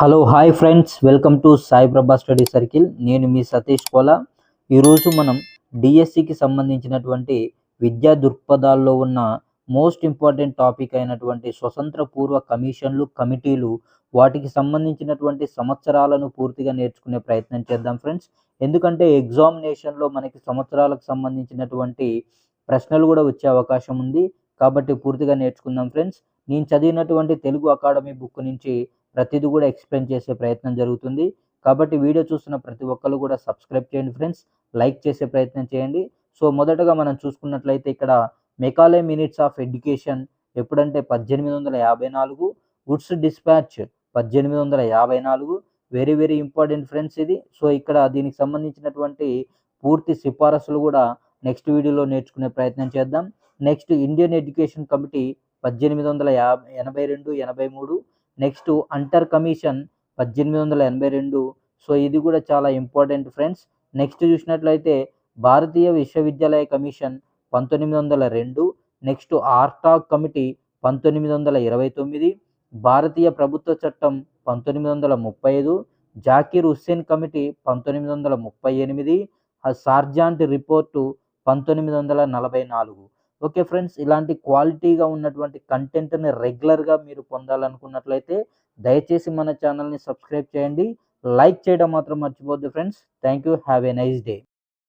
Hello hi friends welcome to Saiprabha study circle నేను మీ సతీష్ కోలా. ఈరోజు మనం డిఎస్సికి సంబంధించినటువంటి విద్యా దృక్పథాల్లో ఉన్న మోస్ట్ ఇంపార్టెంట్ టాపిక్ అయినటువంటి స్వతంత్ర పూర్వ కమిషన్లు కమిటీలు వాటికి సంబంధించినటువంటి సంవత్సరాలను పూర్తిగా నేర్చుకునే ప్రయత్నం చేద్దాం ఫ్రెండ్స్ ఎందుకంటే ఎగ్జామినేషన్లో మనకి సంవత్సరాలకు సంబంధించినటువంటి ప్రశ్నలు కూడా వచ్చే అవకాశం ఉంది. కాబట్టి పూర్తిగా నేర్చుకుందాం ఫ్రెండ్స్ నేను చదివినటువంటి తెలుగు అకాడమీ బుక్ నుంచి ప్రతిదీ కూడా ఎక్స్ప్లెయిన్ చేసే ప్రయత్నం జరుగుతుంది. కాబట్టి వీడియో చూస్తున్న ప్రతి ఒక్కరు కూడా సబ్స్క్రైబ్ చేయండి ఫ్రెండ్స్. లైక్ చేసే ప్రయత్నం చేయండి. సో మొదటగా మనం చూసుకున్నట్లయితే ఇక్కడ మెకాలే మినిట్స్ ఆఫ్ ఎడ్యుకేషన్ ఎప్పుడంటే పద్దెనిమిది వందల యాభై నాలుగు గుడ్స్ డిస్పాచ్ పద్దెనిమిది వందల యాభై నాలుగు. వెరీ వెరీ ఇంపార్టెంట్ ఫ్రెండ్స్ ఇది. సో ఇక్కడ దీనికి సంబంధించినటువంటి పూర్తి సిఫారసులు కూడా నెక్స్ట్ వీడియోలో నేర్చుకునే ప్రయత్నం చేద్దాం. నెక్స్ట్ ఇండియన్ ఎడ్యుకేషన్ కమిటీ పద్దెనిమిది వందల యాభై ఎనభై రెండు ఎనభై మూడు. నెక్స్ట్ అంటర్ కమిషన్ పద్దెనిమిది వందల ఎనభై రెండు. సో ఇది కూడా చాలా ఇంపార్టెంట్ ఫ్రెండ్స్. నెక్స్ట్ చూసినట్లయితే భారతీయ విశ్వవిద్యాలయ కమిషన్ పంతొమ్మిది వందల రెండు. నెక్స్ట్ ఆర్టాక్ కమిటీ పంతొమ్మిది వందల ఇరవై తొమ్మిది. భారతీయ ప్రభుత్వ చట్టం పంతొమ్మిది వందల ముప్పై ఐదు. జాకీర్ హుస్సేన్ కమిటీ పంతొమ్మిది వందల ముప్పై ఎనిమిది. సార్జాంట్ రిపోర్టు పంతొమ్మిది వందల నలభై నాలుగు. ఓకే ఫ్రెండ్స్ ఇలాంటి క్వాలిటీగా ఉన్నటువంటి కంటెంట్ని రెగ్యులర్గా మీరు పొందాలనుకున్నట్లయితే దయచేసి మన ఛానల్ని సబ్స్క్రైబ్ చేయండి. లైక్ చేయడం మాత్రం మర్చిపోద్దు friends. Thank you have a nice day.